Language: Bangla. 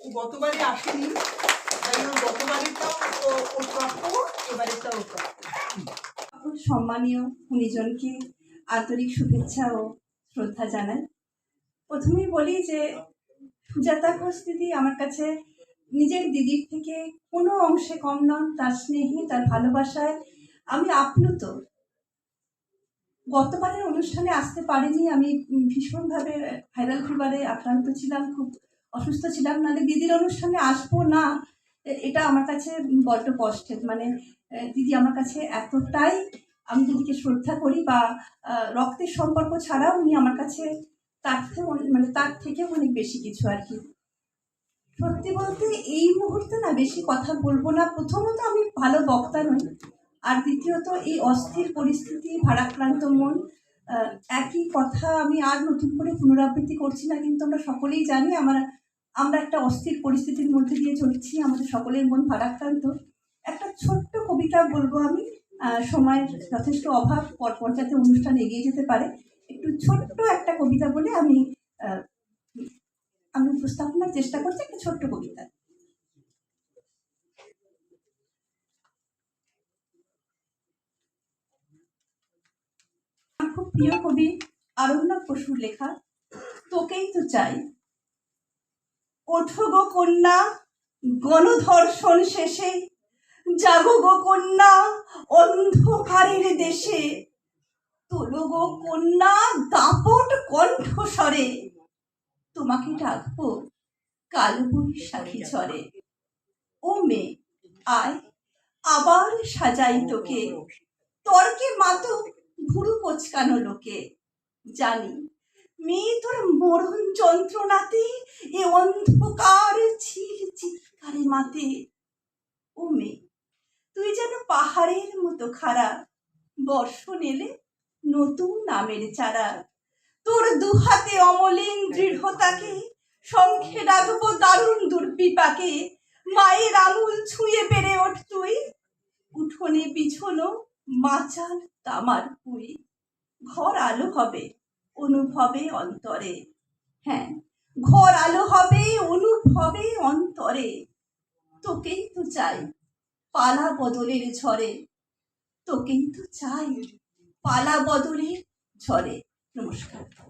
ও গতবারে আসেনি গতবারেরটাও ওর প্রাপ্য এবারেরটাও ওর প্রাপ্য সম্মানীয় গুণীজনকে আন্তরিক শুভেচ্ছা ও শ্রদ্ধা জানাই। প্রথমেই বলি যে সুজাতা ঘোষ দিদি আমার কাছে নিজের দিদির থেকে কোনো অংশে কম নন, তার স্নেহে, তার ভালোবাসায় আমি আপ্লুত। গতবারের অনুষ্ঠানে আসতে পারিনি, আমি ভীষণভাবে ভাইরাল ফিভারে আক্রান্ত ছিলাম, খুব অসুস্থ ছিলাম, নাহলে দিদির অনুষ্ঠানে আসব না এটা আমার কাছে বড্ড কষ্টের মানে দিদি আমার কাছে এতটাই, আমি দিদিকে শ্রদ্ধা করি বা রক্তের সম্পর্ক ছাড়াও উনি আমার কাছে তার থেকে মানে তার থেকে অনেক বেশি কিছু আর কি। সত্যি বলতে এই মুহূর্তে না বেশি কথা বলব না, প্রথমত আমি ভালো বক্তা নই আর দ্বিতীয়ত, এই অস্থির পরিস্থিতি, ভারাক্রান্ত মন একই কথা আমি আর নতুন করে পুনরাবৃত্তি করছি না, কিন্তু আমরা সকলেই জানি আমার, আমরা একটা অস্থির পরিস্থিতির মধ্যে দিয়ে চলছি, আমাদের সকলের মন ভারাক্রান্ত। একটা ছোট্ট কবিতা বলব আমি সময়ের যথেষ্ট অভাব, পরপর যাতে অনুষ্ঠান এগিয়ে যেতে পারে। একটু ছোট্ট একটা কবিতা বলে আমি আমি উপস্থাপনার চেষ্টা করছি, একটা ছোট্ট কবিতা। খুব প্রিয় কবি আরণ্যক বসুর লেখা, তোকেই তো চাই। ওঠো গো কন্যা, গণধর্ষণ শেষে, জাগো গো কন্যা অন্ধকারের দেশে। তোলো গো কন্যা দাপট কণ্ঠস্বরে, তোমাকে ডাকবো কালো বৈশাখী ঝরে ও মে আয়, আবার সাজাই তোকে। তর্কে মাতো ভুরু কোচকানো লোকে, জানি। মেয়ে তোর মরণ যন্ত্রণাতে এ অন্ধকার ছিল চিৎকারে মাতে। ও মেয়ে, তুই যেন পাহাড়ের মতো খাড়া। বর্ষণ এলে নতুন নামের চারা। তোর দুহাতে অমলিন দৃঢ়তাকে, শঙ্খে ডাকবো দারুণ দুর্বিপাকে, মায়ের আঙুল ছুঁয়ে বেড়ে ওঠ তুই। উঠোনে বিছনো মাচাল তামার পুরী ঘর আলো হবে অনুভবে অন্তরে। হ্যাঁ ঘর আলো হবে অনুভবে অন্তরে। তোকেই তো চাই পালা বদলের ঝরে তোকেই তো চাই পালা বদলের ঝরে নমস্কার।